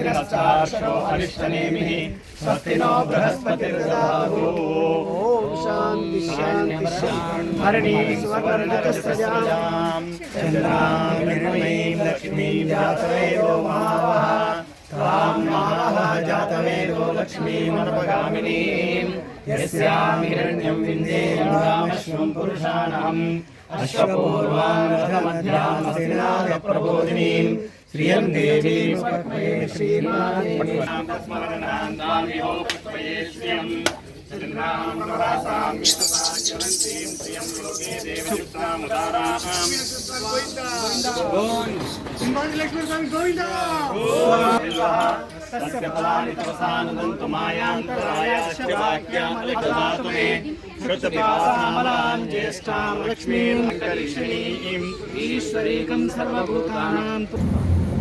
స్వస్తి నశ్చార్షో అరిష్టనేమిః స్వస్తి నో బృహస్పతిర్దధాతు ఓం శాంతి శాంతి శాంతి హరిణీ స్వర్ణకస్రజాం చంద్రాం నిర్మయీం లక్ష్మీం జాతవేదో మహావహ త్వాం మహావహ జాతవేదో లక్ష్మీమనుపగామినీం యస్యాం హిరణ్యం విందేయం రామశ్వం పురుషాణం అశ్వపూర్వాం రథమధ్యాం అసినాథ ప్రబోధినీం శ్రియం దేవీం స్మరణే శ్రీమాదేవీం స్మరణాం దామిహో పుష్పయే శ్రియం చంద్రాం ప్రవాసాం విశ్వమాచరంతీం శ్రియం లోకే దేవయుక్తాముదారాం तस्य फलानि तपसानुदन्तु मायान्तराय तस्य वाक्यामलिखदातु मे श्रुतपिपासामलां ज्येष्ठां लक्ष्मीं करिष्णीम् ఈశ్వరీకం సర్వభూతానాం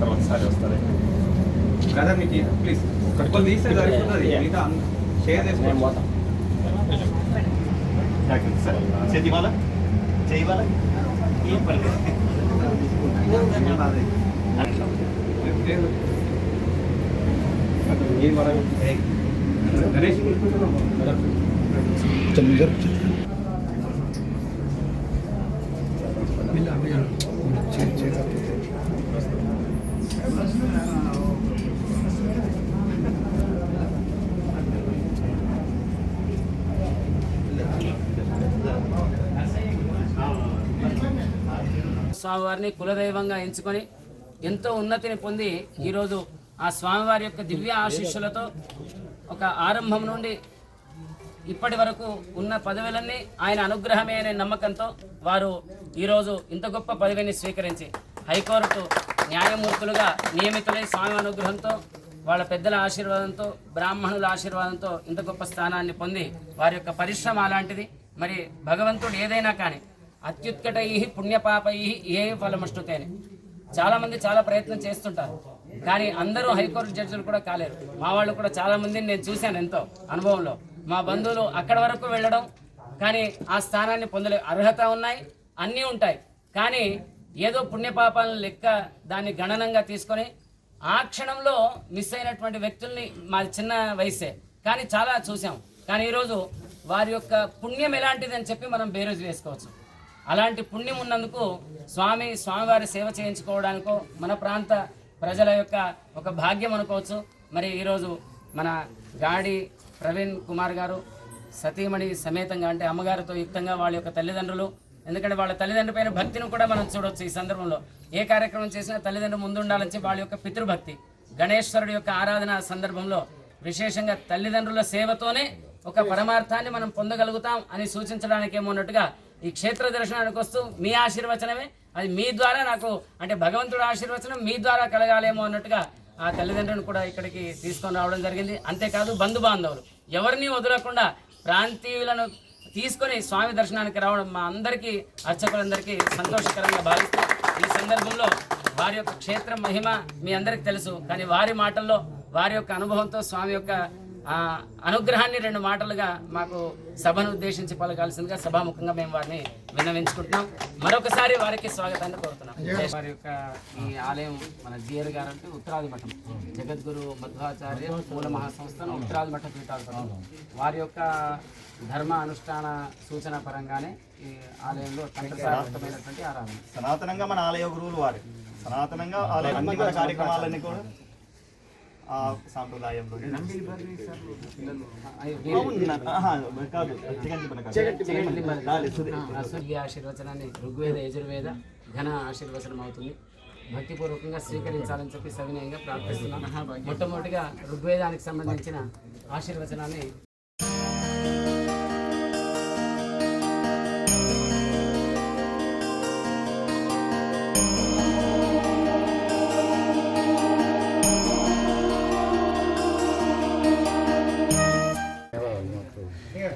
తర్వాతసారి వస్తుంది బ్రదర్ మీకు ప్లీజ్ కొన్ని తీస్తే సరిపోతుంది మిగతా షేర్ చేసుకొని పోతాం చేతి వాళ్ళ చేయి వాళ్ళ ఏం పర్లేదు గణేష్ స్వామివారిని కులదైవంగా ఎంచుకొని ఎంతో ఉన్నతిని పొంది ఈరోజు ఆ స్వామివారి యొక్క దివ్య ఆశీస్సులతో ఒక ఆరంభం నుండి ఇప్పటి వరకు ఉన్న పదవులన్నీ ఆయన అనుగ్రహమే అనే నమ్మకంతో వారు ఈరోజు ఇంత గొప్ప పదవిని స్వీకరించి హైకోర్టు న్యాయమూర్తులుగా నియమితులై స్వామి అనుగ్రహంతో వాళ్ళ పెద్దల ఆశీర్వాదంతో బ్రాహ్మణుల ఆశీర్వాదంతో ఇంత గొప్ప స్థానాన్ని పొంది వారి యొక్క పరిశ్రమ అలాంటిది. మరి భగవంతుడు ఏదైనా కానీ అత్యుత్కటై పుణ్యపాపై ఏ ఫలమష్టుతేనే చాలామంది చాలా ప్రయత్నం చేస్తుంటారు. కానీ అందరూ హైకోర్టు జడ్జిలు కూడా కాలేరు. మా వాళ్ళు కూడా చాలా మందిని నేను చూశాను ఎంతో అనుభవంలో. మా బంధువులు అక్కడ వరకు వెళ్ళడం కానీ ఆ స్థానాన్ని పొందలే. అర్హత ఉన్నాయి అన్నీ ఉంటాయి. కానీ ఏదో పుణ్యపాపాలను లెక్క దాన్ని గణనంగా తీసుకొని ఆ క్షణంలో మిస్ అయినటువంటి వ్యక్తుల్ని మా చిన్న వయసే. కానీ చాలా చూసాం కానీ ఈరోజు వారి యొక్క పుణ్యం ఎలాంటిది అని చెప్పి మనం బేరోజు వేసుకోవచ్చు. అలాంటి పుణ్యం ఉన్నందుకు స్వామి స్వామివారి సేవ చేయించుకోవడానికో మన ప్రాంత ప్రజల యొక్క ఒక భాగ్యం అనుకోవచ్చు. మరి ఈరోజు మన గాడి ప్రవీణ్ కుమార్ గారు సతీమణి సమేతంగా అంటే అమ్మగారితో యుక్తంగా వాళ్ళ యొక్క తల్లిదండ్రులు ఎందుకంటే వాళ్ళ తల్లిదండ్రుల పైన భక్తిని కూడా మనం చూడవచ్చు ఈ సందర్భంలో. ఏ కార్యక్రమం చేసినా తల్లిదండ్రులు ముందు ఉండాలని వాళ్ళ యొక్క పితృభక్తి. గణేశ్వరుడి యొక్క ఆరాధన సందర్భంలో విశేషంగా తల్లిదండ్రుల సేవతోనే ఒక పరమార్థాన్ని మనం పొందగలుగుతాం అని సూచించడానికి ఏమో ఉన్నట్టుగా ఈ క్షేత్ర దర్శనానికి వస్తూ మీ ఆశీర్వచనమే. అది మీ ద్వారా నాకు అంటే భగవంతుడి ఆశీర్వచనం మీ ద్వారా కలగాలేమో అన్నట్టుగా ఆ తల్లిదండ్రులను కూడా ఇక్కడికి తీసుకొని రావడం జరిగింది. అంతేకాదు బంధు బాంధవులు ఎవరిని వదలకుండా ప్రాంతీయులను తీసుకొని స్వామి దర్శనానికి రావడం మా అందరికీ అర్చకులందరికీ సంతోషకరంగా భావిస్తూ ఈ సందర్భంలో వారి యొక్క క్షేత్రం మహిమ మీ అందరికీ తెలుసు. కానీ వారి మాటల్లో వారి యొక్క అనుభవంతో స్వామి యొక్క ఆ, అనుగ్రహాన్ని రెండు మాటలుగా మాకు సభను ఉద్దేశించి పలకాల్సిందిగా సభాముఖంగా మేము వారిని విన్నవించుకుంటున్నాం. మరొకసారి వారికి స్వాగతాన్ని కోరుతున్నాం. వారి యొక్క ఈ ఆలయం మన జిఆర్ గారు అంటే ఉత్తరాది మఠం. జగద్గురు మధ్వాచార్య మూల మహాసంస్థానం ఉత్తరాది మఠ పీఠాధిపతులు వారి యొక్క ధర్మ అనుష్ఠాన సూచన పరంగానే ఈ ఆలయంలో తంత్రసారమైనటువంటి ఆరాధన. సనాతనంగా మన ఆలయ గురువులు వారు. సనాతనంగా ఆలయ కార్యక్రమాలన్నీ కూడా ఆ సాంప్రదాయంలో ఆశీర్వచనాన్ని ఋగ్వేద యజుర్వేద ఘన ఆశీర్వచనం అవుతుంది. భక్తిపూర్వకంగా స్వీకరించాలని చెప్పి సవినయంగా ప్రార్థిస్తున్నాం. మొట్టమొదటిగా ఋగ్వేదానికి సంబంధించిన ఆశీర్వచనాన్ని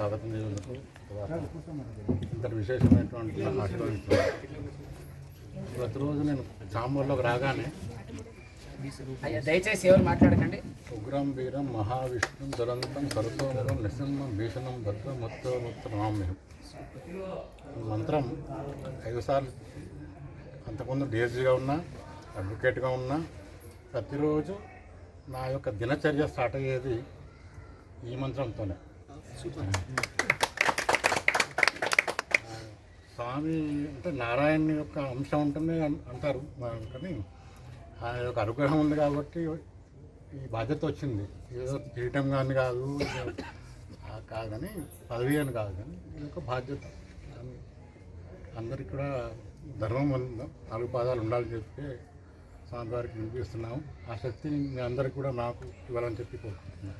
స్వాగతం చేసినందుకు ఇంత విశేషమైనటువంటి ప్రతిరోజు నేను చాంబూర్లోకి రాగానే దయచేసి ఎవరు మాట్లాడకండి. ఉగ్రం వీరం మహావిష్ణుం దురంతం సరసోమరం నృసింహం భీషణం భద్ర ముత్త ముత్త నమామ్యం ఈ మంత్రం ఐదు సార్లు అంతకుముందు డిఎస్జీగా ఉన్నా అడ్వకేట్గా ఉన్నా ప్రతిరోజు నా యొక్క దినచర్య స్టార్ట్ అయ్యేది ఈ మంత్రంతోనే. స్వామి అంటే నారాయణ యొక్క అంశం ఉంటుంది అంటారు. కానీ ఆయన యొక్క అనుగ్రహం ఉంది కాబట్టి ఈ బాధ్యత వచ్చింది. ఏదో తీయటం కానీ కాదు కాదని పదవి అని కాదు కానీ ఇది ఒక బాధ్యత. అందరికి కూడా ధర్మం నాలుగు పాదాలు ఉండాలని చెప్పి స్వామి వారికి వినిపిస్తున్నాము ఆ శక్తిని మీ అందరికి కూడా నాకు ఇవ్వాలని చెప్పి కోరుకుంటున్నాను.